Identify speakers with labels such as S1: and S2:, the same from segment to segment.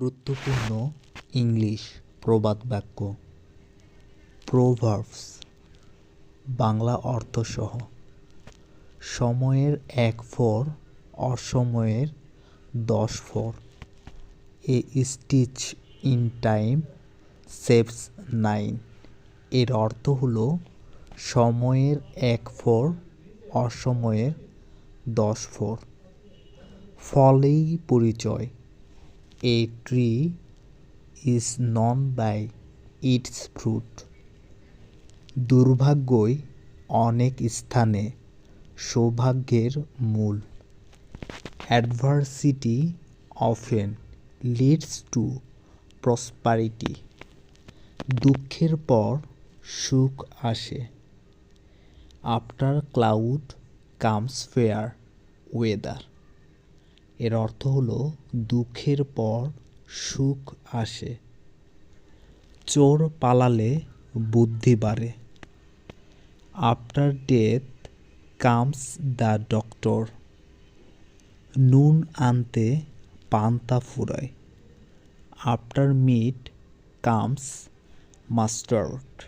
S1: গুরুত্বপূর্ণ ইংলিশ প্রবাদ বাক্য। প্রোভার্বস, বাংলা অর্থসহ। সময়ের এক ফর, অসময়ের দশ for. A stitch in time saves nine. এর অর্থ হলো সময়ের এক ফর, অসময়ের দশ ফর। ফলেই পরিচয়। A tree is known by its fruit দুর্ভাগ্যই অনেক স্থানে সৌভাগ্যের মূল। Adversity often leads to prosperity দুঃখের পর সুখ আসে। After cloud comes fair weather এর অর্থ হলো দুঃখের পর সুখ আসে। চোর পালালে বুদ্ধি বাড়ে। After death comes the doctor নুন আনতে পান্তা ফুরায়। আফটার মিট কামস মাস্টার্ড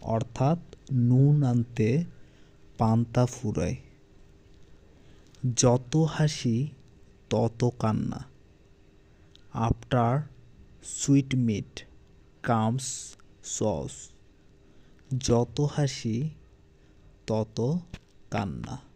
S1: অর্থাৎ নুন আনতে পান্তা ফুরায়। যত হাসি তত কান্না। After sweet meat comes sauce যত হাসি তত কান্না।